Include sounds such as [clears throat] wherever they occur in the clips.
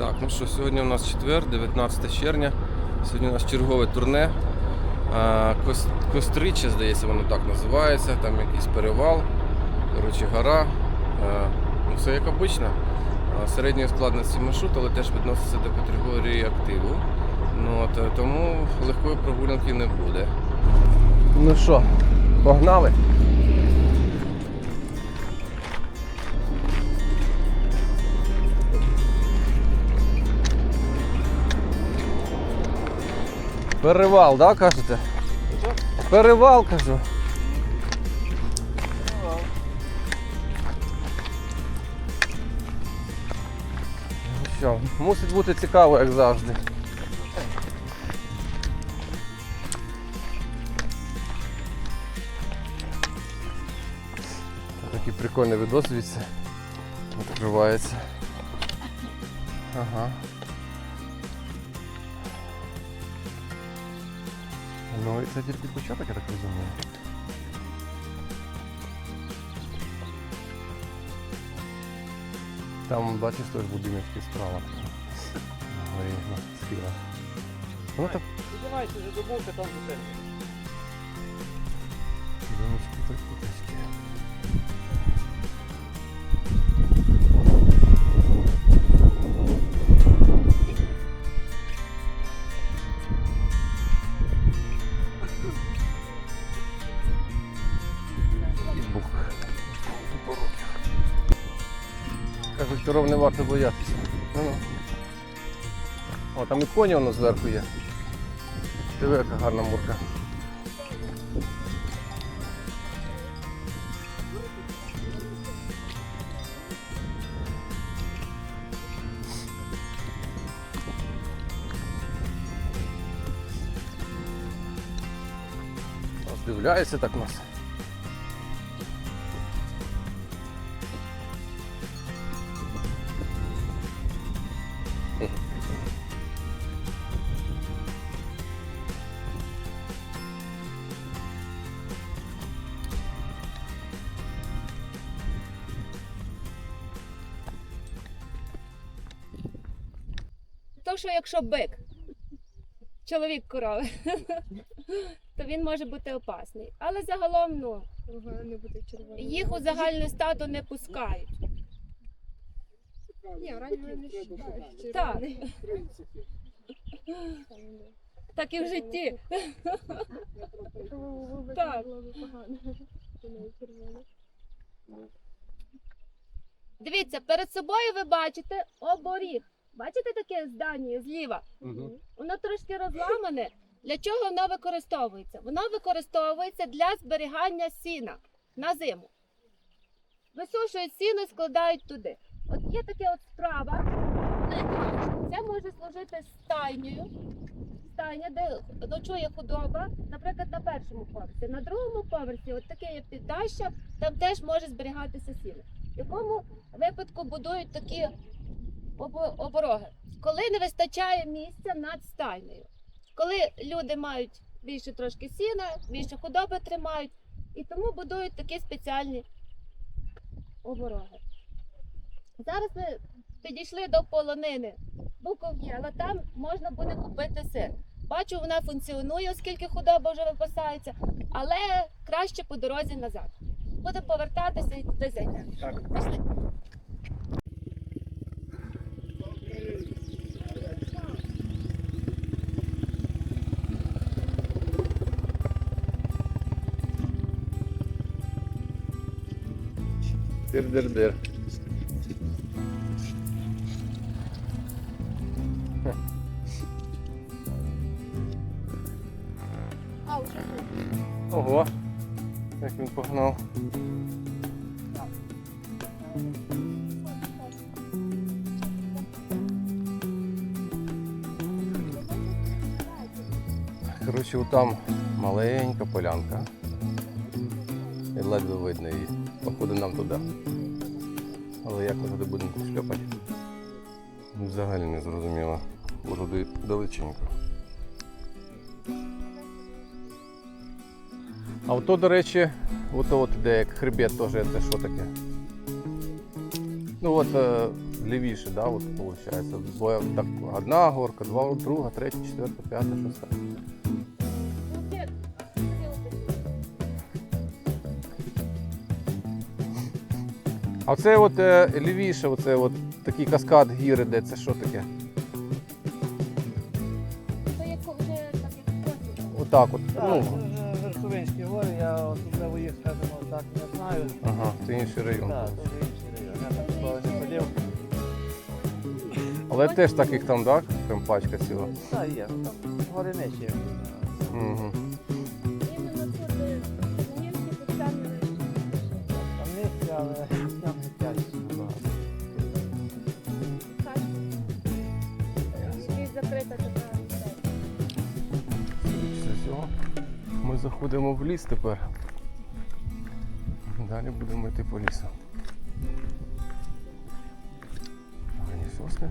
Так, ну що, сьогодні у нас четвер, 19 червня. Сьогодні у нас чергове турне. А, Кос- Кострича, здається, воно так називається. Там якийсь перевал, коротше, гора. Ну, все як обично. Середньої складності маршрут, але теж відноситься до категорії активу. Ну, от, е, тому легкої прогулянки не буде. Ну що, погнали? Перевал, да, кажете? Перевал, кажу. Ну Що, мусить бути цікаво, як завжди. Такий прикольний відос звідси. Відкривається. Ага. Ну і це тільки початок, я так розумію. Там, бачиш, теж будиночки справа. На горі, на схилах. Ну так, Піднімайся вже до бука, там за тебе. будиночки прикуточки. І Варто боятися. Ну, ну. О, там і коні воно зверху є. Диви, яка гарна мурка. Роздивляється так нас. Якщо бик, чоловік корови, [laughs] то він може бути опасний. Але загалом ну, не буде червоний. їх у загальне стадо не пускають. Ні, ранньо не вважають. Так. Так і в житті. Так. Дивіться, перед собою ви бачите оборіг. Бачите таке здання зліва? Воно трошки розламане. Для чого воно використовується? Воно використовується для зберігання сіна на зиму. Висушують сіно і складають туди. От є таке от справа. Це може служити стайнею. Стайня, де ночує худоба, наприклад, на першому поверсі. На другому поверсі, от таке є піддаща, там теж може зберігатися сіно. В якому випадку будують такі обороги, коли не вистачає місця над стайнею. Коли люди мають більше трошки сіна, більше худоби тримають, і тому будують такі спеціальні обороги. Зараз ми підійшли до полонини Буков'єла, там можна буде купити сир. Бачу, вона функціонує, оскільки худоба вже випасається, але краще по дорозі назад. Будемо повертатися і туди зайдемо. Так. Пішли. Дир-дир-дир. Ого, як він погнав. Коротше, там маленька полянка. І ледве видно її. Походу нам туди. Але як ми туди будемо шльопати? Взагалі не зрозуміло. Бо далеченько. А ото, до речі, ото от іде як хребет теж, це що таке? Ну от е, лівіше, да, от виходить. Так, одна горка, два, друга, третя, четверта, п'ята, шоста. А це от е, лівіше, оце от такий каскад гір іде, це що таке? Це як вже так як потім. Отак от. Так, Ну, це вже Верховинські гори, я особливо їх, скажімо, так не знаю. ага, це інший район. Так, це вже інший район. Я так не ходив. Але теж таких там, так? Прям пачка ціла. Так, є. Там гори нижчі. Угу. Іменно тут е, німці поставили. Там нижчі, але заходимо в ліс тепер. Далі будемо йти по лісу. Гарні сосни.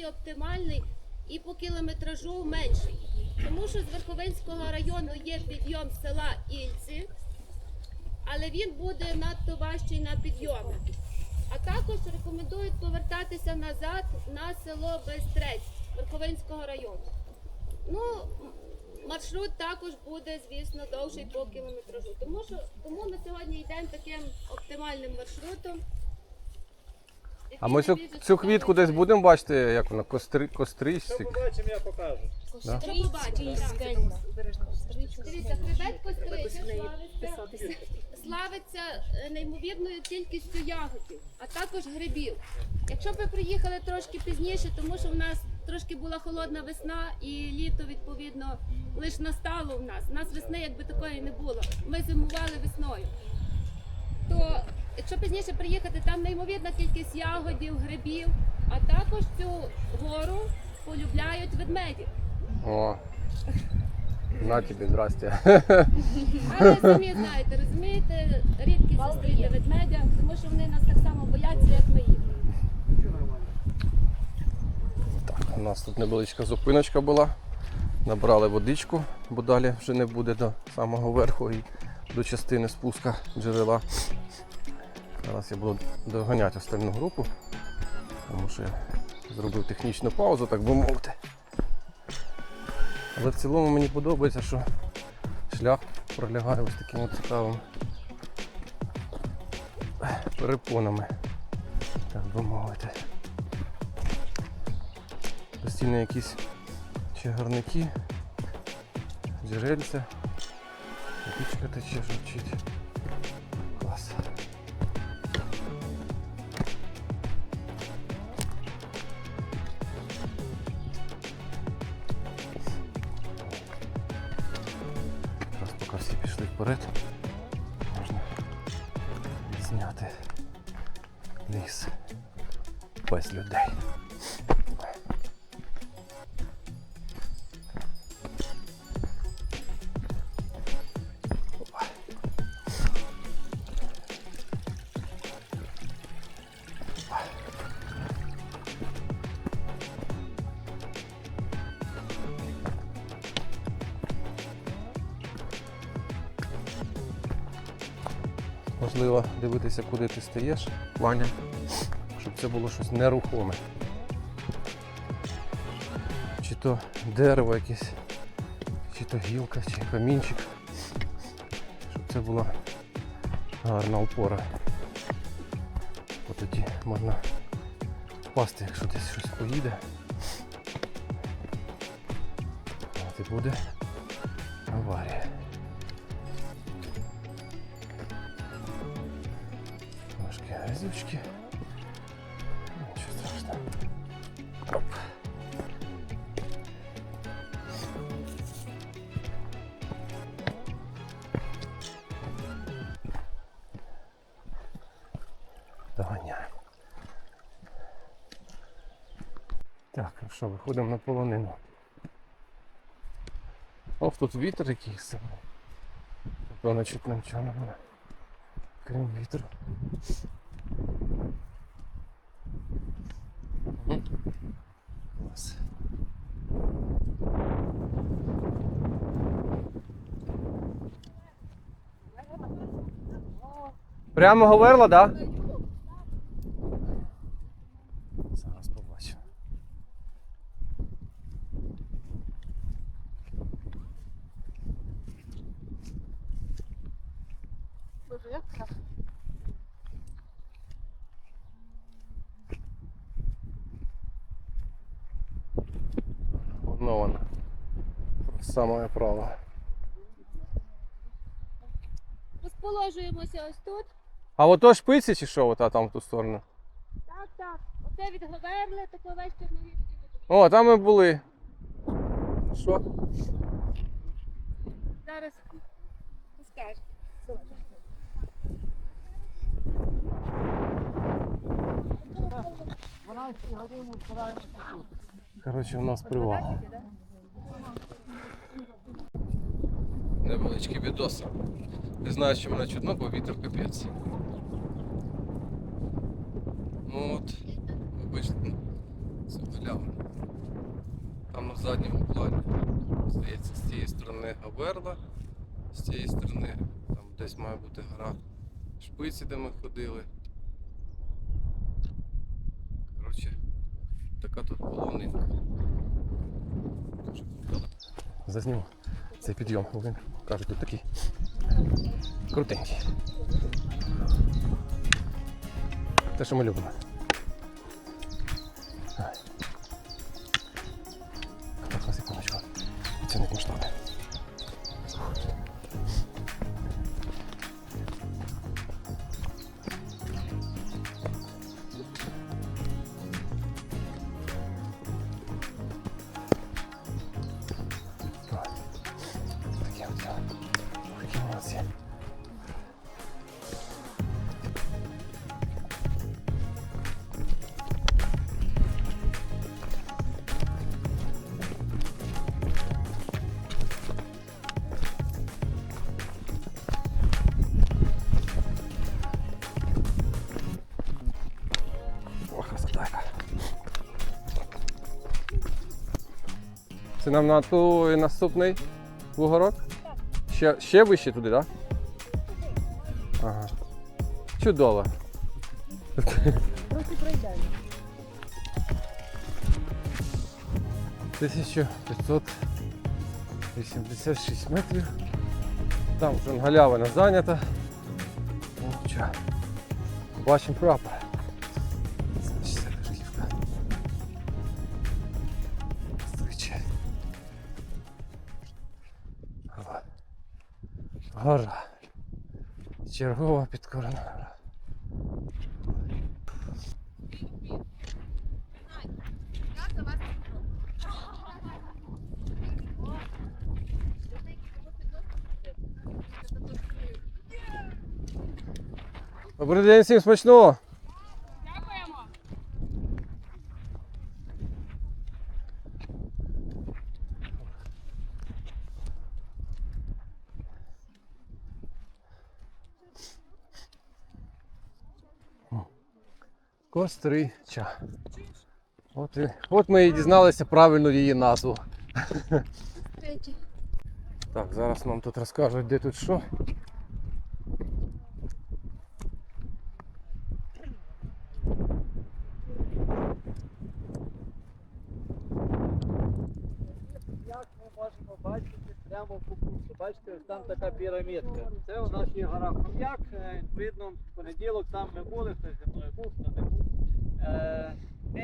Такий оптимальний і по кілометражу менший. Тому що з Верховинського району є підйом села Ільці, але він буде надто важчий на підйоми. А також рекомендують повертатися назад на село Безтрець Верховинського району. Ну, маршрут також буде, звісно, довший по кілометражу. Тому що тому ми сьогодні йдемо таким оптимальним маршрутом. А ми цю, цю квітку десь будемо бачити, як вона костри, костричці. Що побачимо, я покажу. Да? Дивіться, хребет славиться, славиться е, неймовірною кількістю ягодів, а також грибів. Якщо б ви приїхали трошки пізніше, тому що в нас трошки була холодна весна і літо відповідно лише настало в нас. У нас весни якби такої не було. Ми зимували весною. Якщо пізніше приїхати, там неймовірна кількість ягодів, грибів, а також цю гору полюбляють ведмеді. О. На тобі, здрасте. Але самі знаєте, розумієте, рідкість зустріти ведмедя, тому що вони нас так само бояться, як ми їх. Так, у нас тут невеличка зупиночка була. Набрали водичку, бо далі вже не буде до самого верху і до частини спуска джерела. Зараз я буду доганяти остальну групу, тому що я зробив технічну паузу, так би мовити. Але в цілому мені подобається, що шлях пролягає ось такими цікавими перепонами, так би мовити. Постійно якісь чагарники, джерельця, водичка тече журчить. Можливо дивитися, куди ти стаєш, Ваня, щоб це було щось нерухоме. Чи то дерево якесь, чи то гілка, чи камінчик. Щоб це була гарна опора. Бо тоді можна впасти, якщо десь щось поїде. От і буде аварія. Грязючки. Нічого страшного. Оп. Так, ну що, виходимо на полонину. Ох, тут вітер якийсь. Напевно, чуть нам чого не буде. Крім вітру. Прямо говорила, так? Да? Зараз побачимо. Боже, як це? Воно воно. Саме право. Розположуємося ось тут. А ото шпиці чи що, ота там в ту сторону? Так, так. Оце від Говерли, тако весь Чорновіл. О, там ми були. Що? Зараз скажеш. Коротше, у нас привал. Невеличкий відос. Не знаю, що мене чутно, бо вітер капець. Ну от, вибачте, це халява. Там на задньому плані. Здається, з цієї сторони Аверла, з цієї сторони там десь має бути гора шпиці, де ми ходили. Коротше, така тут полонинка. Зазніму цей підйом, він кажуть, тут такий крутенький. Те, що ми любимо. Оцінить масштаби. Такі от. Такі молодці. Це нам на той наступний вугорок? Ще, ще вище туди, так? Да? Ага. Чудово. Просто пройдемо. 1586 метрів. Там вже галявина зайнята. Ну, Бачимо прапор. Гора. Чергова підкорена гора. Добрий день, всім смачного! Кострича. От, от ми і дізналися правильну її назву. Так, зараз нам тут розкажуть, де тут що. Як ми можемо бачити прямо по курсу? Бачите, ось там така пірамідка. Це у нас є гора Хом'як. Е, Відповідно, в понеділок там ми були, хтось зі мною був, хто не був. Е,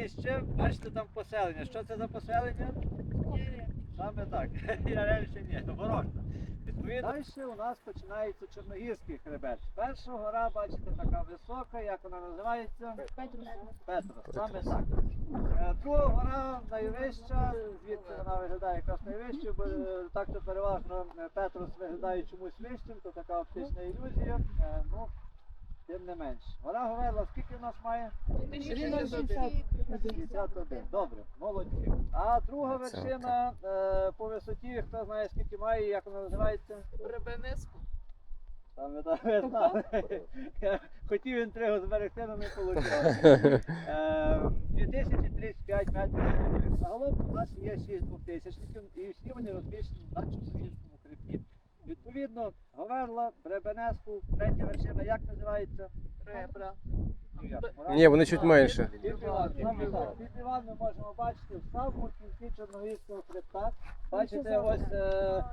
Нижче, бачите, там поселення. Що це за поселення? Саме так. [laughs] Я ще ні, ворожна. Відповідно, далі у нас починається Чорногірський хребет. Перша гора, бачите, така висока, як вона називається? Петро, саме так. Е, Друга гора найвища, звідси вона виглядає якраз найвищою, бо е, так то переважно е, Петрос виглядає чомусь вищим, то така оптична ілюзія. Ну, тим не менш. Гора Говерла скільки в нас має? 51. Добре, молодці. А друга вершина е, по висоті, хто знає скільки має, як вона називається? Ребенеску. Саме так, ви знали. Я хотів інтригу зберегти, але не вийшло. [laughs] Е, 2035 метрів. Загалом у нас є 6 двохтисячників і всі вони розміщені на Чорногірському хребті. Відповідно, Говерла, Бребенеску, третя вершина, як називається? Ребра. Ні, вони чуть менше. Так. Півдиван ми можемо бачити в самому кінці Чорногірського хребта. Бачите, ось е,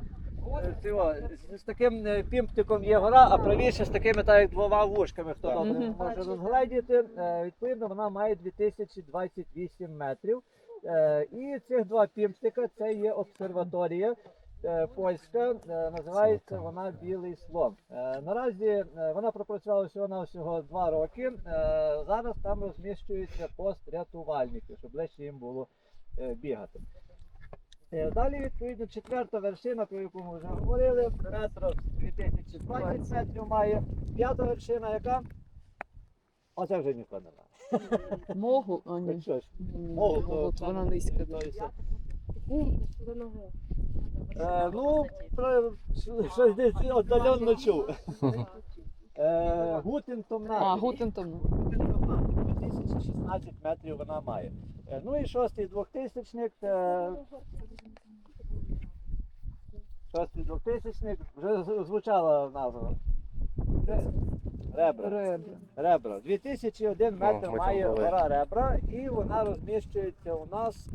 е, цього, з, з таким е, пімптиком є гора, а правіше з такими так як двома вушками, хто добре Мгм. може розгледіти. Е, відповідно, вона має 2028 метрів. Е, і цих два пімптика це є обсерваторія. Е, Польська е, називається вона Білий слон. Е, Наразі вона пропрацювала всього на всього два роки. Зараз там розміщується пост рятувальників, щоб легше їм було бігати. Далі, відповідно, четверта вершина, про яку ми вже говорили, метро 2020 метрів має. П'ята вершина, яка? Оце вже ніхто не знає. Могу, а ні. що ж, Могу, Могу, то- вона низька. І все. Е, ну, [laughs] про щось десь віддаленно чув. [laughs] Е, Гутентом А, Гутентом. 2016 метрів вона має. Е, Ну і шостий двохтисячник. е, Шостий двохтисячник. Вже з- звучала назва. Ре- Ребра. Ребра. Ребра. 2001 метр ми там має були. гора ребра і вона розміщується у нас,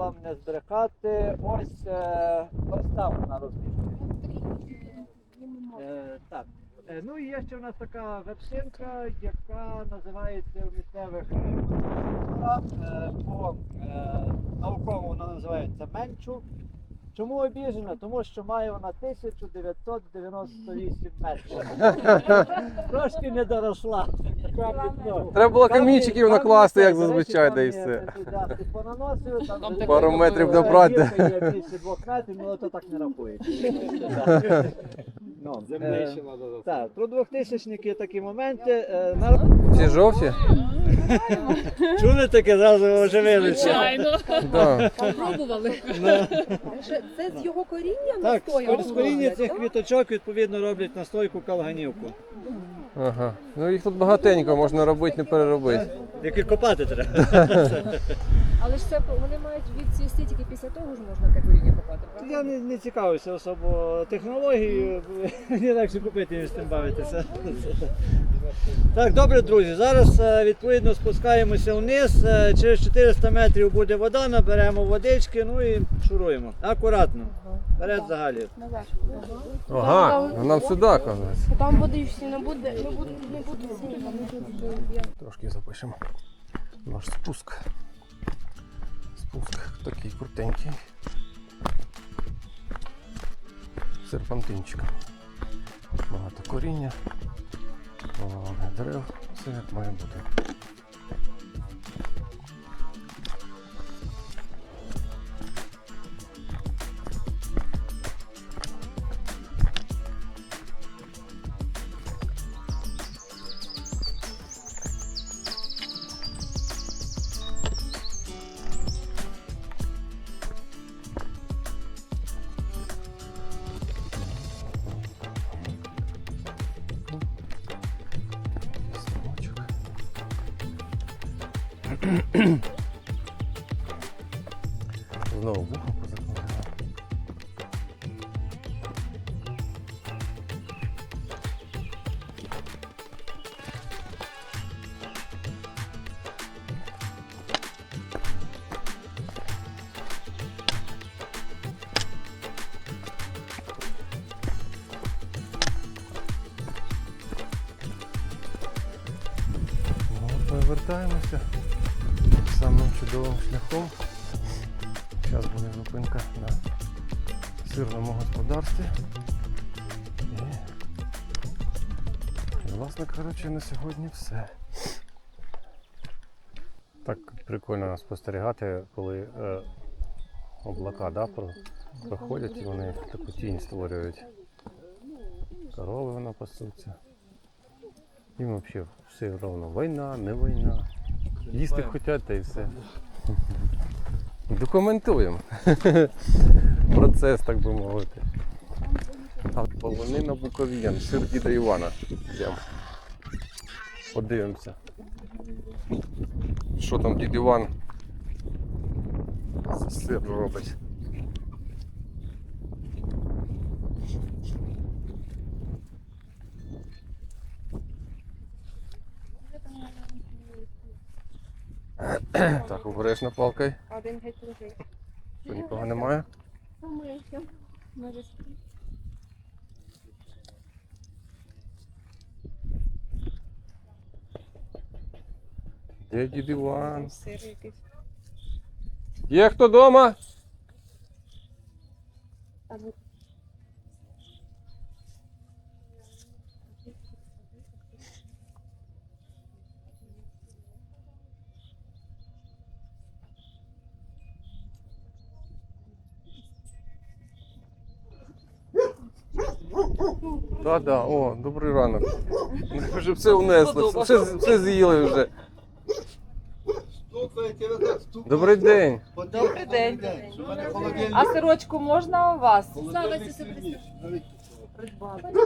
щоб вам не збрехати, ось, е, вона розміщується. Е, так. Е, Ну і є ще в нас така вершинка, яка називається у місцевих е, е, по е, науково вона називається Менчук. Чому обіжена? Тому що має вона 1998 метрів. [laughs] Трошки не доросла. Треба було камінчиків накласти, як зазвичай, да і все. Пару метрів добрати. Більше двох метрів, але то так не рахується. Ну, е, Так, про двохтисячники такі моменти. Е, на- Ці жовті? Чули таке зразу оживилися? Звичайно. Да. Пробували. Це з його коріння Так, настояв? з коріння цих квіточок відповідно роблять настойку калганівку. Ага. Ну їх тут багатенько, можна робити, не переробити. Які копати треба. [laughs] Але ж це вони мають відцвісти тільки після того ж можна те коріння копати, правда? Я не, не цікавився особо технологією, [laughs] мені легше купити, ніж з тим бавитися. [laughs] Так, добре, друзі. Зараз е, відповідно спускаємося вниз. Е, Через 400 метрів буде вода, наберемо водички, ну і шуруємо. Акуратно. Вперед загалі. Ага, нам сюди, оказується. Там води всі не буде, не буде, не буде. Трошки запишемо наш спуск. Спуск такий крутенький. Серпантинчиком. Багато коріння, дерев, все як має бути. Знову вухо позакладено. Ну, от ми вертаємося самим чудовим шляхом. Зараз буде зупинка на сирному господарстві. І, і власне кажучи, на сьогодні все. Так прикольно спостерігати, коли е, облака да, проходять і вони таку тінь створюють. Корови вона пасуться. Їм взагалі все одно війна, не війна. Їсти хочуть та і все. [laughs] Документуємо [laughs] процес, так би мовити. А полонина Буков'ян, сир діда Івана. Йдемо. Подивимося. Що там дід Іван сир робить. [clears throat] Так, обережно палкою. Один геть другий. Що нікого немає. Може, Де дід Іван? Сир якийсь. Є хто вдома? А Так, да, о, добрий ранок. [laughs] Вже все унесли, все, все з'їли вже. Добрий день. Добрий день. А сирочку можна у вас? Ісусу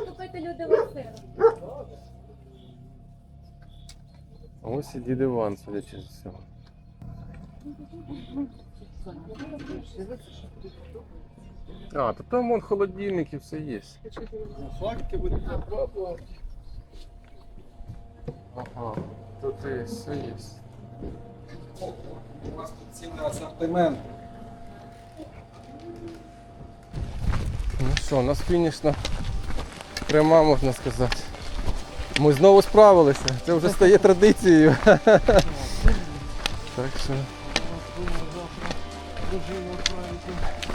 купити люди сир. Ось і дід Іван, судячи з цього. А, то там вон холодильник і все є. Фотки будуть. Ага, тут і все є. У вас тут цілий асортимент. Ну що, у нас фінішна пряма, можна сказати. Ми знову справилися. Це вже стає традицією. [laughs] Так що дожив отправити.